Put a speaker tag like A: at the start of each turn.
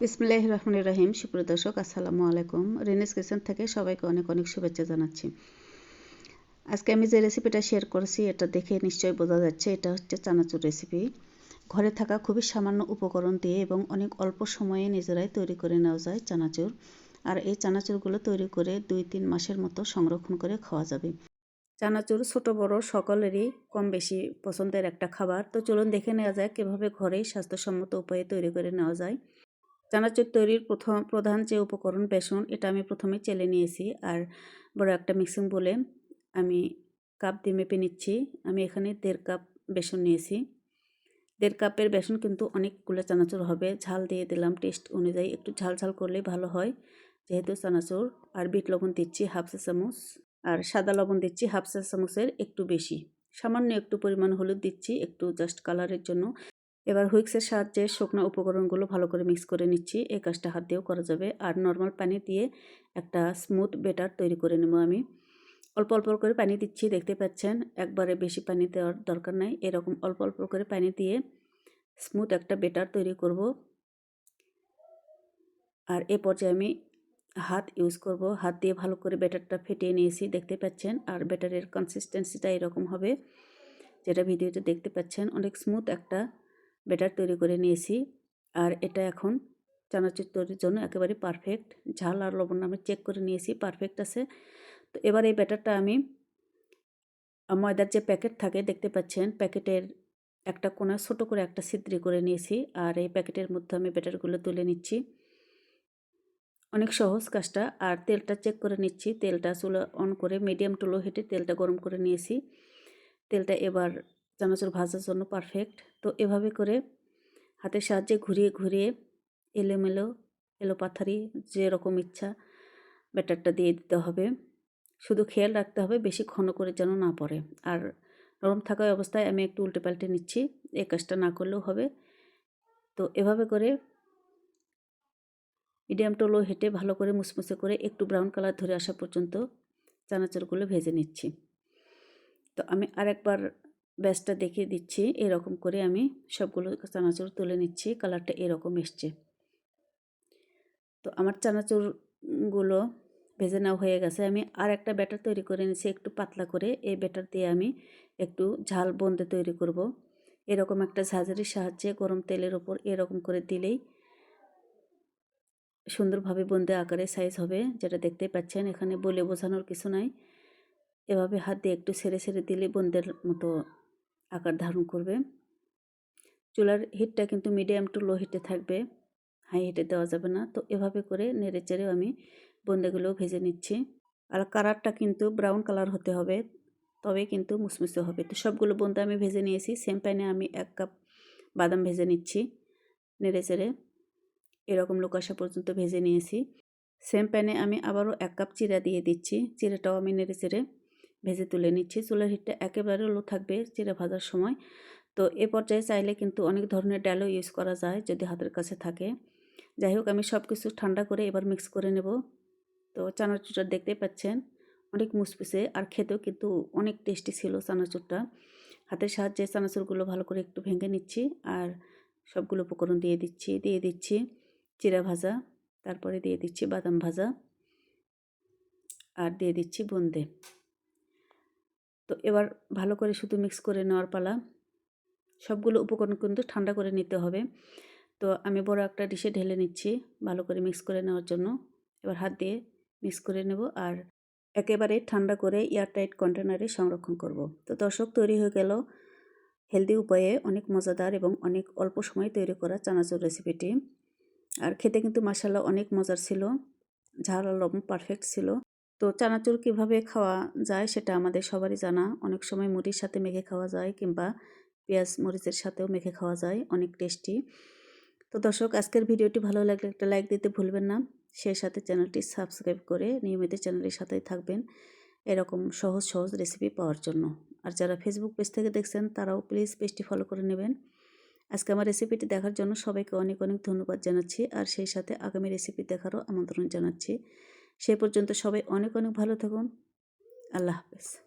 A: বিসমিল্লাহ রহমান রহিম। সুপ্রিয় দর্শক, আসসালামু আলাইকুম। রেনিস কিচেন থেকে সবাইকে অনেক অনেক শুভেচ্ছা জানাচ্ছি। আজকে আমি যে রেসিপিটা শেয়ার করেছি, এটা দেখে নিশ্চয়ই বোঝা যাচ্ছে, এটা হচ্ছে চানাচুর রেসিপি। ঘরে থাকা খুবই সামান্য উপকরণ দিয়ে এবং অনেক অল্প সময়ে নিজেরাই তৈরি করে নেওয়া যায় চানাচুর। আর এই চানাচুরগুলো তৈরি করে দুই তিন মাসের মতো সংরক্ষণ করে খাওয়া যাবে। চানাচুর ছোট, বড় সকলেরই কম বেশি পছন্দের একটা খাবার। তো চলুন দেখে নেওয়া যায় কীভাবে ঘরেই স্বাস্থ্যসম্মত উপায়ে তৈরি করে নেওয়া যায়। চানাচুর তৈরির প্রথম, প্রধান যে উপকরণ বেসন, এটা আমি প্রথমে চেলে নিয়েছি। আর বড় একটা মিক্সিং বলে আমি কাপ দিয়ে মেপে নিচ্ছি। আমি এখানে দেড় কাপ বেসন নিয়েছি। দেড় কাপের বেসন কিন্তু অনেকগুলো চানাচুর হবে। ঝাল দিয়ে দিলাম টেস্ট অনুযায়ী। একটু ঝাল ঝাল করলে ভালো হয়। যেহেতু চানাচুর, আর বিট লবণ দিচ্ছি হাফ চা চামচ। আর সাদা লবণ দিচ্ছি হাফ চা চামচের একটু বেশি। সামান্য একটু পরিমাণ হলুদ দিচ্ছি একটু জাস্ট কালারের জন্য। এবার হুইক্সের সাহায্যে শুকনো উপকরণগুলো ভালো করে মিক্স করে নিচ্ছি। এই কাজটা হাত দিয়েও করা যাবে। আর নর্মাল পানি দিয়ে একটা স্মুথ বেটার তৈরি করে নেব আমি। অল্প অল্প করে পানি দিচ্ছি, দেখতে পাচ্ছেন? একবারে বেশি পানি দেওয়ার দরকার নাই। এরকম অল্প অল্প করে পানি দিয়ে স্মুথ একটা বেটার তৈরি করব। আর এ পর্যায়ে আমি হাত ইউজ করব। হাত দিয়ে ভালো করে ব্যাটারটা ফেটিয়ে নিয়েছি, দেখতে পাচ্ছেন? আর ব্যাটারের কনসিস্টেন্সিটা এরকম হবে। যেটা ভিডিওতে দেখতে পাচ্ছেন, অনেক স্মুথ একটা ব্যাটার তৈরি করে নিয়েছি। আর এটা এখন চানাচুর তৈরির জন্য একেবারে পারফেক্ট ঝাল আর লবণ আমি চেক করে নিয়েছি পারফেক্ট আছে। তো এবার এই ব্যাটারটা আমি ময়দার যে প্যাকেট থাকে, দেখতে পাচ্ছেন, প্যাকেটের একটা কোনা ছোট করে একটা ছিদ্রি করে নিয়েছি। আর এই প্যাকেটের মধ্যে আমি ব্যাটারগুলো তুলে নিচ্ছি। অনেক সহজ কাজটা। আর তেলটা চেক করে নিচ্ছি। তেলটা চুলা অন করে মিডিয়াম টুলো হেঁটে তেলটা গরম করে নিয়েছি। তেলটা এবার চানাচুর ভাজার জন্য পারফেক্ট তো এভাবে করে হাতের সাহায্যে ঘুরিয়ে ঘুরিয়ে এলোমেলো এলো পাথারি যেরকম ইচ্ছা ব্যাটারটা দিয়ে দিতে হবে। শুধু খেয়াল রাখতে হবে বেশি ঘন করে যেন না পড়ে। আর নরম থাকা অবস্থায় আমি একটু উল্টে পাল্টে নিচ্ছি এই কাজটা না করলেও হবে। তো এভাবে করে মিডিয়াম টু লো হেঁটে ভালো করে মুসমুসে করে একটু ব্রাউন কালার ধরে আসা পর্যন্ত চানাচুরগুলো ভেজে নিচ্ছি। তো আমি আরেকবার ব্যাসটা দেখিয়ে দিচ্ছি। এরকম করে আমি সবগুলো চানাচুর তুলে নিচ্ছি। কালারটা এরকম এসছে। তো আমার চানাচুরগুলো ভেজে নেওয়া হয়ে গেছে। আমি আর একটা ব্যাটার তৈরি করে নিচ্ছি একটু পাতলা করে। এই ব্যাটার দিয়ে আমি একটু ঝাল বন্দে তৈরি করব। এরকম একটা ঝাঁঝারির সাহায্যে গরম তেলের ওপর এরকম করে দিলেই সুন্দরভাবে বন্দে আকারে সাইজ হবে, যেটা দেখতে পাচ্ছেন। এখানে বলে বোঝানোর কিছু নাই। এভাবে হাত দিয়ে একটু সেরে সেরে দিলে বন্দের মতো আকার ধারণ করবে। চুলার হিটটা কিন্তু মিডিয়াম টু লো হিটে থাকবে। হাই হিটে দেওয়া যাবে না। তো এভাবে করে নেড়ে চেড়েও আমি বন্দেগুলো ভেজে নিচ্ছি। আর কালারটা কিন্তু ব্রাউন কালার হতে হবে। তবে কিন্তু মুসমুসে হবে। তো সবগুলো বন্দে আমি ভেজে নিয়েছি। সেম প্যানে আমি এক কাপ বাদাম ভেজে নিচ্ছি। নেড়ে চেড়ে এরকম লোক আসা পর্যন্ত ভেজে নিয়েছি। সেম প্যানে আমি আবারও এক কাপ চিরা দিয়ে দিচ্ছি। চিরাটাও আমি নেড়ে চেড়ে ভেজে তুলে নিচ্ছি। চুলের হিটটা একেবারে লো থাকবে চিরা ভাজার সময়। তো এ পর্যায়ে চাইলে কিন্তু অনেক ধরনের ডালও ইউজ করা যায় যদি হাতের কাছে থাকে। যাই হোক, আমি সব কিছু ঠান্ডা করে এবার মিক্স করে নেব। তো চানাচুরটা দেখতে পাচ্ছেন, অনেক মুসপুসে আর খেতেও কিন্তু অনেক টেস্টি ছিল চানাচুরটা। হাতের সাহায্যে চানাচুরগুলো ভালো করে একটু ভেঙে নিচ্ছি আর সবগুলো উপকরণ দিয়ে দিচ্ছি দিয়ে দিচ্ছি চিরা ভাজা, তারপরে দিয়ে দিচ্ছি বাদাম ভাজা আর দিয়ে দিচ্ছি বন্দে। তো এবার ভালো করে শুধু মিক্স করে নেওয়ার পালা। সবগুলো উপকরণ কিন্তু ঠান্ডা করে নিতে হবে। তো আমি বড় একটা ডিশে ঢেলে নিচ্ছি ভালো করে মিক্স করে নেওয়ার জন্য। এবার হাত দিয়ে মিক্স করে নেব আর একেবারে ঠান্ডা করে এয়ারটাইট কন্টেনারে সংরক্ষণ করব। তো দর্শক, তৈরি হয়ে গেল হেলদি উপায়ে অনেক মজাদার এবং অনেক অল্প সময় তৈরি করা চানাচুর রেসিপিটি আর খেতে কিন্তু মাসাল্লাহ অনেক মজার ছিল। ঝাল লবণ পারফেক্ট ছিল। তো চানাচুর কীভাবে খাওয়া যায় সেটা আমাদের সবারই জানা। অনেক সময় মুড়ির সাথে মেখে খাওয়া যায় কিংবা পেঁয়াজ মরিচের সাথেও মেখে খাওয়া যায়, অনেক টেস্টি। তো দর্শক, আজকের ভিডিওটি ভালো লাগলে একটা লাইক দিতে ভুলবেন না। সেই সাথে চ্যানেলটি সাবস্ক্রাইব করে নিয়মিত চ্যানেলের সাথেই থাকবেন এরকম সহজ সহজ রেসিপি পাওয়ার জন্য। আর যারা ফেসবুক পেজ থেকে দেখছেন, তারাও প্লিজ পেজটি ফলো করে নেবেন। আজকে আমার রেসিপিটি দেখার জন্য সবাইকে অনেক অনেক ধন্যবাদ জানাচ্ছি। আর সেই সাথে আগামী রেসিপি দেখারও আমন্ত্রণ জানাচ্ছি। সে পর্যন্ত সবাই অনেক অনেক ভালো থাকুন। আল্লাহ হাফেজ।